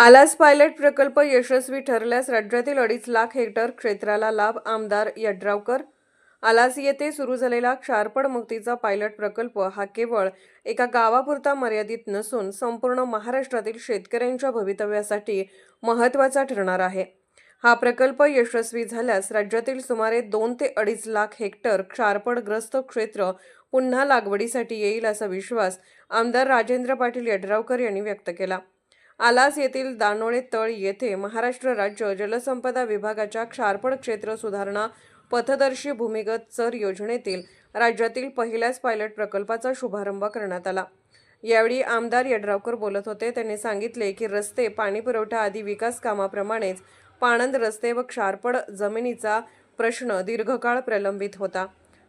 आलास पायलट प्रकल्प यशस्वी ठरल्यास राज्यातील अडीच लाख हेक्टर क्षेत्राला लाभ आमदार यड्रावकर. आलास येथे सुरू झालेला क्षारपड मुक्तीचा पायलट प्रकल्प हा केवळ एका गावापुरता मर्यादित नसून संपूर्ण महाराष्ट्रातील शेतकऱ्यांच्या भवितव्यासाठी महत्त्वाचा ठरणार आहे. हा प्रकल्प यशस्वी झाल्यास राज्यातील सुमारे दोन ते अडीच लाख हेक्टर क्षारपडग्रस्त क्षेत्र पुन्हा लागवडीसाठी येईल असा विश्वास आमदार राजेंद्र पाटील यड्रावकर यांनी व्यक्त केला. आलास येथील दानोळे तळ येथे महाराष्ट्र राज्य जलसंपदा विभागाच्या क्षारपड क्षेत्र सुधारणा पथदर्शी भूमिगत चर योजनेतील राज्यातील पहिल्याच पायलट प्रकल्पाचा शुभारंभ करण्यात आला. यावेळी आमदार यड्रावकर बोलत होते. त्यांनी सांगितले की रस्ते पाणीपुरवठा आदी विकास कामाप्रमाणेच पाणंद रस्ते व क्षारपड जमिनीचा प्रश्न दीर्घकाळ प्रलंबित होता.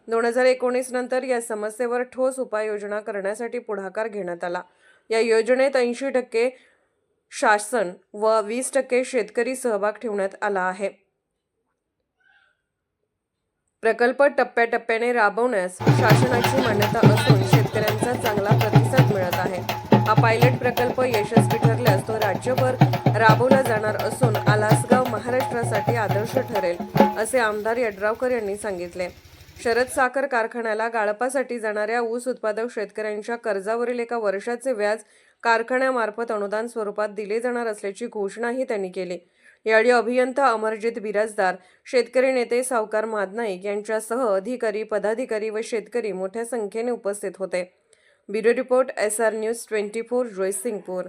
दोन हजार एकोणीस नंतर या समस्येवर ठोस उपाययोजना करण्यासाठी पुढाकार घेण्यात आला. या योजनेत ऐंशी टक्के शासन व वीस टक्के शेतकरी सहभाग ठेवण्यात आला आहे. प्रकल्प टप्प्याटप्प्याने राबवण्यास शासनाची मान्यता असून शेतकऱ्यांचा चांगला प्रतिसाद मिळत आहे. हा पायलट प्रकल्प यशस्वी ठरल्यास तो राज्यभर राबवला जाणार असून आलासगाव महाराष्ट्रासाठी आदर्श ठरेल असे आमदार यड्रावकर यांनी सांगितले. शरद साखर कारखान्याला गाळपासाठी जाणाऱ्या ऊस उत्पादक शेतकऱ्यांच्या कर्जावरील एका वर्षाचे व्याज कारखान्यामार्फत अनुदान स्वरूपात दिले जाणार असल्याची घोषणाही त्यांनी केली. यावेळी अभियंता अमरजित बिराजदार शेतकरी नेते सावकार माधनाईक यांच्यासह अधिकारी पदाधिकारी व शेतकरी मोठ्या संख्येने उपस्थित होते. Bureau report S R news twenty four Jaysingpur.